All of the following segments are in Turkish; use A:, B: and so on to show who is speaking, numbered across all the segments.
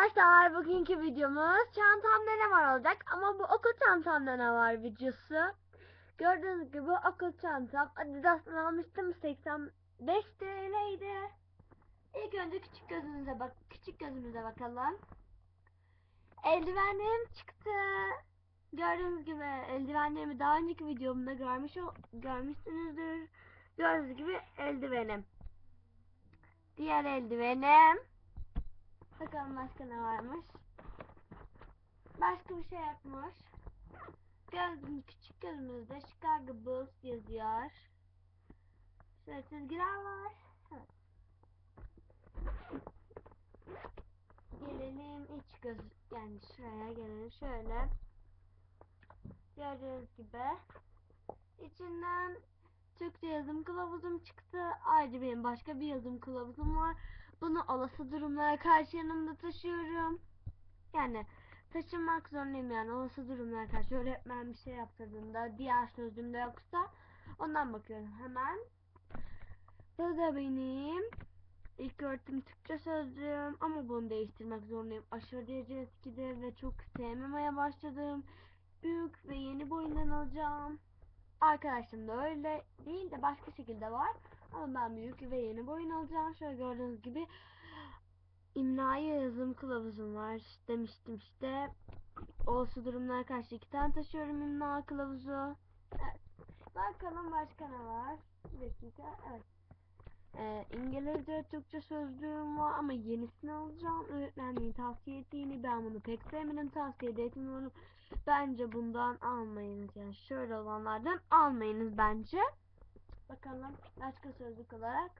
A: Arkadaşlar bugünkü videomuz çantamda ne var olacak ama bu okul çantamda ne var videosu. Gördüğünüz gibi okul çantam Adidas'tan almıştım 85 TL'ydi. İlk önce küçük gözümüze bak küçük gözümüze bakalım. Eldivenlerim çıktı. Gördüğünüz gibi eldivenlerimi daha önceki videomda görmüş görmüşsünüzdür. Gördüğünüz gibi eldivenim. Diğer eldivenim. Bakalım başka ne varmış. Başka bir şey yapmış. Gözüm küçük gözümüzde Chicago Bulls yazıyor. Şöyle çizgiler var. Evet. Gelelim iç göz yani şuraya gelelim şöyle. Gördüğünüz gibi içinden Türkçe yazım kılavuzum çıktı. Ayrıca benim başka bir yazım kılavuzum var. Bunu olası durumlara karşı yanımda taşıyorum. Yani taşımak zorundayım yani olası durumlara karşı öğretmen bir şey yaptırdığında diğer sözlüğümde yoksa ondan bakıyorum hemen. Bu da benim ilk öğretim Türkçe sözlüğüm ama bunu değiştirmek zorundayım. Aşırı derece eskidi ve çok sevmemeye başladım. Büyük ve yeni boyundan alacağım. Arkadaşım da öyle değil de başka şekilde var. Ama ben büyük ve yeni boyun alacağım. Şöyle gördüğünüz gibi imlaya yazım kılavuzum var demiştim işte. Olası durumlara karşı iki tane taşıyorum imla kılavuzu. Evet. Bakalım başka ne var? Bir dakika. Evet. Ee, İngilizce, Türkçe sözlüğüm var ama yenisini alacağım. Öğretmenliğin tavsiye ettiğini ben bunu pek sevmedim. Tavsiye de etmiyorum. Bence bundan almayınız. Yani şöyle olanlardan almayınız bence. Bakalım başka sözlük olarak.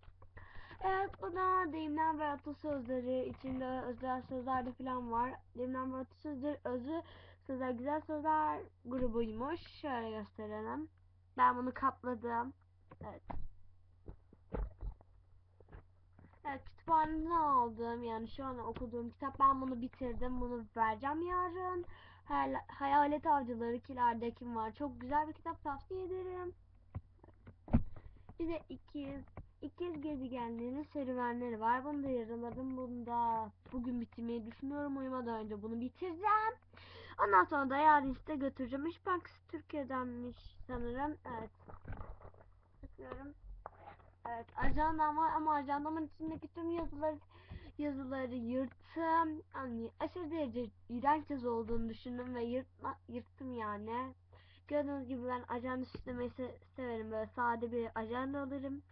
A: Evet bu da deyimler ve atasözleri içinde özel sözler de falan var. Deyimler ve atasözleri özü sözler güzel sözler grubuymuş. Şöyle gösterelim. Ben bunu kapladım. Evet. Evet kütüphaneden aldım. Yani şu an okuduğum kitap. Ben bunu bitirdim. Bunu vereceğim yarın. Hayal- Hayalet Avcıları Kiler'de kim var? Çok güzel bir kitap tavsiye ederim. Bir de ikiz, ikiz gezegenlerin serüvenleri var. Bunu da yaraladım. Bunu da bugün bitirmeyi düşünüyorum. Uyumadan önce bunu bitireceğim. Ondan sonra da yarın işte götüreceğim. İş Bankası Türkiye'denmiş sanırım. Evet. Bakıyorum. Evet ajandam var ama ajandamın içindeki tüm yazıları yazıları yırttım. Yani aşırı derece iğrenç yazı olduğunu düşündüm ve yırtma, yırttım yani. Gördüğünüz gibi ben ajanda süslemeyi se- severim. Böyle sade bir ajanda alırım.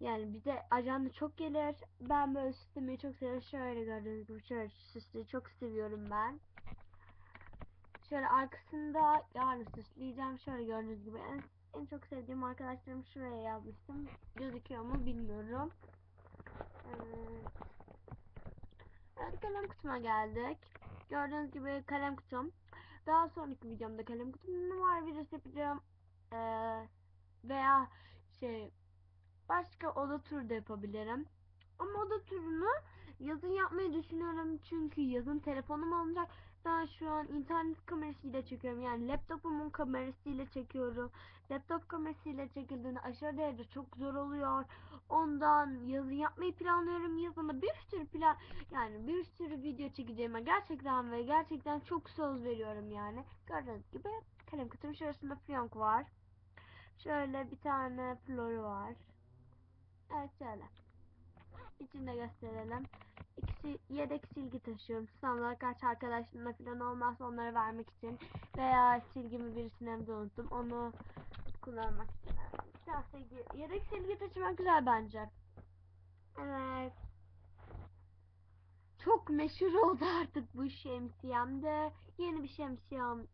A: Yani bir de ajanda çok gelir. Ben böyle süslemeyi çok seviyorum. Şöyle gördüğünüz gibi şöyle süsleyi çok seviyorum ben. Şöyle arkasında yarın süsleyeceğim. Şöyle gördüğünüz gibi en, en çok sevdiğim arkadaşlarım şuraya yazmıştım. Gözüküyor mu bilmiyorum. Evet. Evet kalem kutuma geldik. Gördüğünüz gibi kalem kutum. Daha sonraki videomda kalem kutum ne var virüs yapacağım. Ee, veya şey başka oda turu da yapabilirim. Ama oda turunu yazın yapmayı düşünüyorum. Çünkü yazın telefonum alınacak. Ben şu an internet kamerasıyla çekiyorum. Yani laptopumun kamerasıyla çekiyorum. Laptop kamerasıyla çekildiğinde aşırı derece çok zor oluyor. Ondan yazın yapmayı planlıyorum. Yazında bir sürü plan yani bir sürü video çekeceğime gerçekten ve gerçekten çok söz veriyorum yani. Gördüğünüz gibi kalem kutum şurasında fiyonk var. Şöyle bir tane floru var. Evet şöyle. İçinde gösterelim. İkisi yedek silgi taşıyorum. Sınavlara karşı arkadaşlarımla falan olmazsa onları vermek için. Veya silgimi birisine evde unuttum. Onu kullanmak için. Yedek silgi taşımak güzel bence. Evet. Çok meşhur oldu artık bu şemsiyem de. Yeni bir şemsiyem.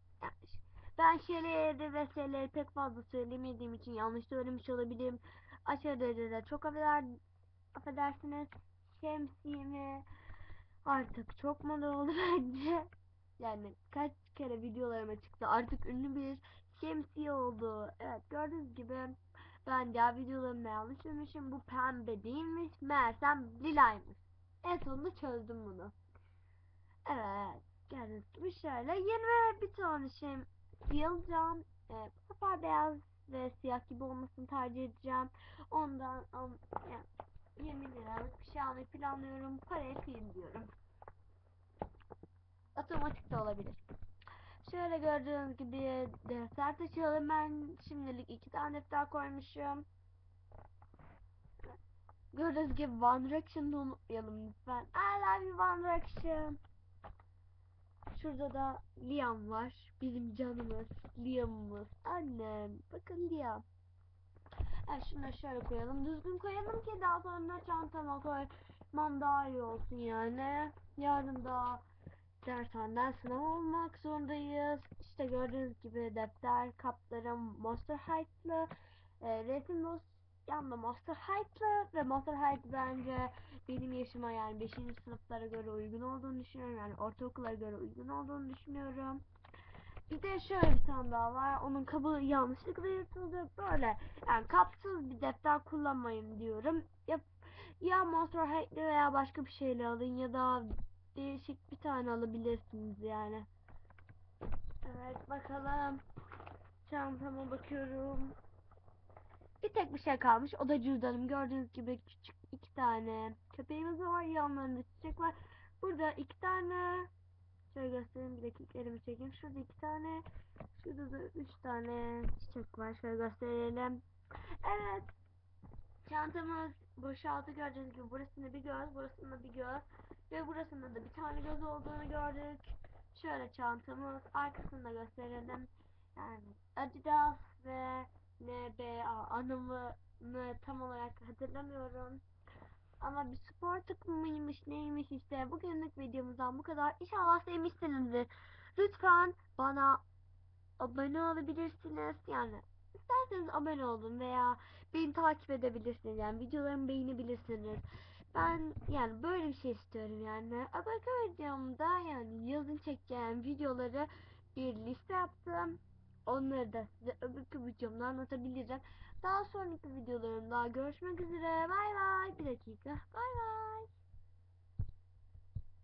A: Ben şeyleri ve pek fazla söylemediğim için yanlış söylemiş olabilirim. Aşırı derecede çok affeder, affedersiniz. Şemsiyemi artık çok moda oldu bence. Yani kaç kere videolarıma çıktı. Artık ünlü bir şemsiye oldu. Evet gördüğünüz gibi ben diğer videolarımda yanlış demişim. Bu pembe değilmiş. Meğersem lilaymış. En sonunda çözdüm bunu. Evet. Gördüğünüz gibi şöyle yeni bir tane şey alacağım. Ee, bu sefer beyaz ve siyah gibi olmasını tercih edeceğim. Ondan um, yani 20 liralık bir şey almayı planlıyorum. Paraya kıyım diyorum. otomatik de olabilir. Şöyle gördüğünüz gibi defter taşıyalım. Ben şimdilik iki tane defter koymuşum. Gördüğünüz gibi One Direction'ı unutmayalım lütfen. I love you One Direction. Şurada da Liam var. Bizim canımız. Liam'ımız. Annem. Bakın Liam. Evet şunları şöyle koyalım. Düzgün koyalım ki daha sonra çantama koymam daha iyi olsun yani. Yarın da dershaneden sınav olmak zorundayız. İşte gördüğünüz gibi defter, kaplarım Monster High'lı. E, resim dos yanında Monster High'lı ve Monster High bence benim yaşıma yani 5. sınıflara göre uygun olduğunu düşünüyorum. Yani ortaokula göre uygun olduğunu düşünüyorum. Bir de şöyle bir tane daha var. Onun kabı yanlışlıkla yırtıldı. Böyle yani kapsız bir defter kullanmayın diyorum. Ya, ya Monster High'li veya başka bir şeyle alın ya da değişik bir tane alabilirsiniz yani. Evet bakalım. Çantama bakıyorum. Bir tek bir şey kalmış. O da cüzdanım. Gördüğünüz gibi küçük iki tane köpeğimiz var. Yanlarında çiçek var. Burada iki tane şöyle göstereyim. Bir dakika elimi çekeyim. Şurada iki tane. Şurada da üç tane çiçek var. Şöyle gösterelim. Evet. Çantamız boşaltı gördüğünüz gibi. Burasında bir göz, burasında bir göz. Ve burasında da bir tane göz olduğunu gördük. Şöyle çantamız. Arkasını da gösterelim. Yani Adidas ve NBA anımını tam olarak hatırlamıyorum. Ama bir spor takımıymış neymiş işte. Bugünlük videomuzdan bu kadar. İnşallah sevmişsinizdir. Lütfen bana abone olabilirsiniz. Yani isterseniz abone olun veya beni takip edebilirsiniz. Yani videolarımı beğenebilirsiniz. Ben yani böyle bir şey istiyorum yani. Abaka videomda yani yazın çekeceğim videoları bir liste yaptım. Onları da size öbürkü videomda anlatabilirim. Daha sonraki videolarımda görüşmek üzere. Bay bay. Bir dakika. Bay bay.